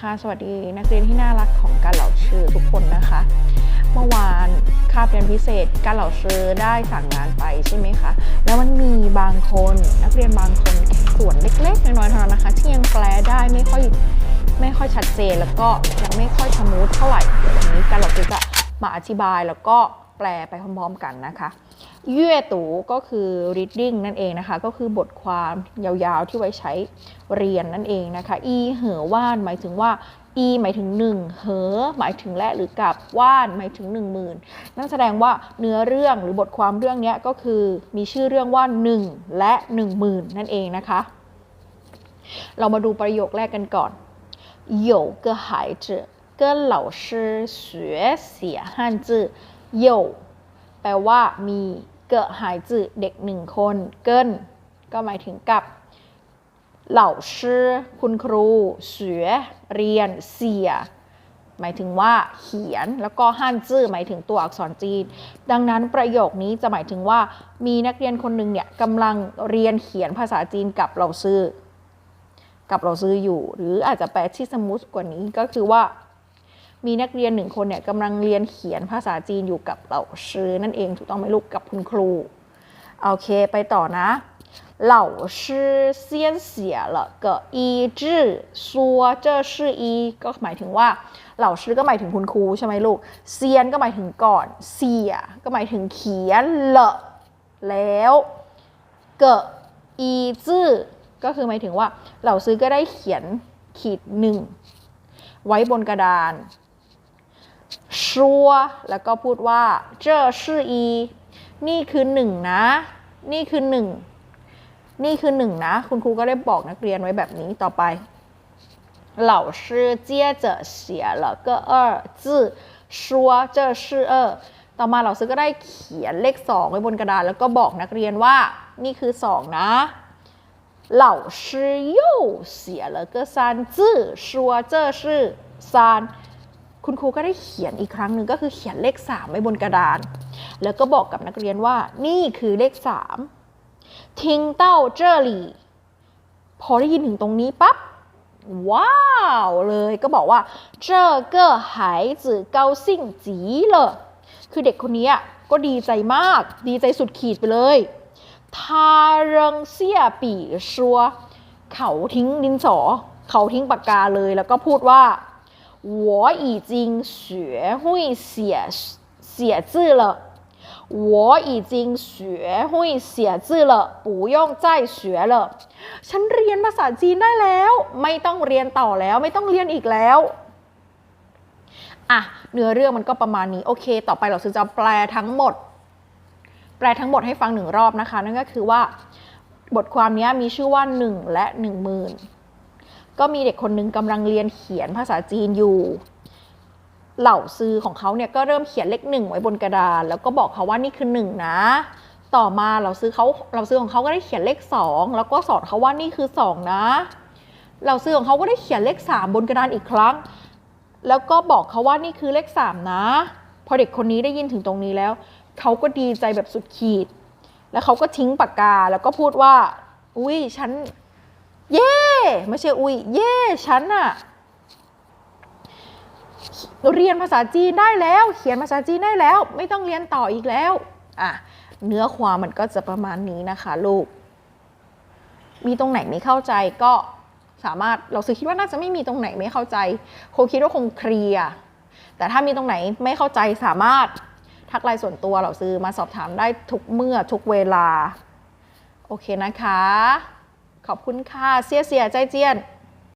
ค่ะสวัสดีนักเรียนที่น่ารักของการเหล่าชื่อทุกคนนะคะ เมื่อวานคาบเรียนพิเศษการเหล่าชื่อได้สั่งงานไปใช่ไหมคะแล้วมันมีบางคนนักเรียนบางคนส่วนเล็กๆน้อยๆเท่านั้นนะคะที่ยังแปลได้ไม่ค่อยไม่ค่อยชัดเจน แล้วก็ยังไม่ค่อยชมูทเท่าไหร่เดี๋ยววันนี้การเหล่าชื่อจะมาอธิบายแล้วก็แปลไปพร้อมๆกันนะคะ เย่ตูก็คือ reading นั่นเองนะคะ ก็คือบทความยาวๆที่ไว้ใช้เรียนนั่นเองนะคะ อีเหอว่านหมายถึงว่า อีหมายถึง 1 เหอหมายถึงและหรือกับว่านหมายถึง 1 0,000 นั่นแสดงว่าเนื้อเรื่องหรือบทความเรื่องนี้ก็คือมีชื่อเรื่องว่า 1 และ 10,000 นั่นเองนะคะ เรามาดูประโยคแรกกันก่อน有个孩子跟老师学写汉字有แปลว่ามี เกิดหายจือเด็กหนึ่งคนเกินก็หมายถึงกับเหล่าชื่อคุณครูเสือเรียนเสียหมายถึงว่าเขียนแล้วก็ฮั่นจื้อหมายถึงตัวอักษรจีน ดังนั้นประโยคนี้จะหมายถึงว่ามีนักเรียนคนหนึ่งเนี่ยกำลังเรียนเขียนภาษาจีนกับเราซื้อ กับเราซื้ออยู่ หรืออาจจะแปลที่สมูทกว่านี้ก็คือว่า มีนักเรียนหนึ่งคนเนี่ยกำลังเรียนเขียนภาษาจีนอยู่กับเหล่าชื่อนั่นเองถูกต้องไหมลูกกับคุณครู โอเคไปต่อนะ老师先写了个一字说这是一ก็หมายถึงว่าเหล่าชื่อก็หมายถึงคุณครูใช่ไหมลูกเซียนก็หมายถึงก่อนเสียก็หมายถึงเขียนละแล้วเกะอีจื้อก็คือหมายถึงว่าเหล่าซื้อก็ได้เขียนขีดหนึ่งไว้บนกระดาน ชัวแล้วก็พูดว่าเจ้ชื่ออีนี่คือหนึ่งนะ นี่คือหนึ่งนี่คือหนึ่งนะ คุณครูก็ได้บอกนักเรียนไว้แบบนี้ต่อไป老师接着写了个二字说这是二ต่อมาเราซื้อก็ได้เขียนเลขสองไว้บนกระดาษ แล้วก็บอกนักเรียนว่านี่คือสองนะ老师又写了个三字说这是三 คุณครูก็ได้เขียนอีกครั้งหนึ่งก็คือเขียนเลข 3 ไว้บนกระดาน แล้วก็บอกกับนักเรียนว่า นี่คือเลข 3 ทิ้งเต้าเจอรี่พอได้ยินถึงตรงนี้ปั๊บว้าวเลยก็บอกว่าเจอเกอหายจือสิงจีเลยคือเด็กคนนี้ก็ดีใจมาก ดีใจสุดขีดไปเลยทาเริงเสียปีชัว เขาทิ้งดินสอ เขาทิ้งปากกาเลยแล้วก็พูดว่า 我已经学会写写字了。我已经学会写字了，不用再学了。ฉันเรียนภาษาจีนได้แล้ว ไม่ต้องเรียนต่อแล้ว ไม่ต้องเรียนอีกแล้ว อ่ะ เนื้อเรื่องมันก็ประมาณนี้ โอเค ต่อไปเราจะแปลทั้งหมด แปลทั้งหมดให้ฟังหนึ่งรอบนะคะ นั่นก็คือว่า บทความนี้มีชื่อว่า 1 และ 1 0,000 ก็มีเด็กคนหนึงกำลังเรียนเขียนภาษาจีนอยู่ เหล่าซื้อของเขาเนี่ยก็เริ่มเขียนเลขหนึ่งไว้บนกระดาน แล้วก็บอกเขาว่านี่คือหนึ่งนะ ต่อมาเราซื้อเขาเราซื้อของเขาก็ได้เขียนเลขสองแล้วก็สอนเขาว่านี่คือสองนะเราซื้อของเขาก็ได้เขียนเลขสามบนกระดานอีกครั้ง แล้วก็บอกเขาว่านี่คือเลขสามนะ พอเด็กคนนี้ได้ยินถึงตรงนี้แล้วเขาก็ดีใจแบบสุดขีด แล้วเขาก็ทิ้งปากกาแล้วก็พูดว่า อุ้ยฉัน เย่ ไม่ใช่อุ้ย เย่ฉันอะเรียนภาษาจีนได้แล้ว เขียนภาษาจีนได้แล้ว ไม่ต้องเรียนต่ออีกแล้วอะเนื้อความมันก็จะประมาณนี้นะคะลูก มีตรงไหนไม่เข้าใจก็สามารถเราซื้อคิดว่าน่าจะไม่มีตรงไหนไม่เข้าใจคงคิดว่าคงเคลียร์แต่ถ้ามีตรงไหนไม่เข้าใจสามารถทักไลน์ส่วนตัวเราซื้อมาสอบถามได้ทุกเมื่อทุกเวลา โอเคนะคะ ขอบคุณค่ะเสียเสียใจเจียน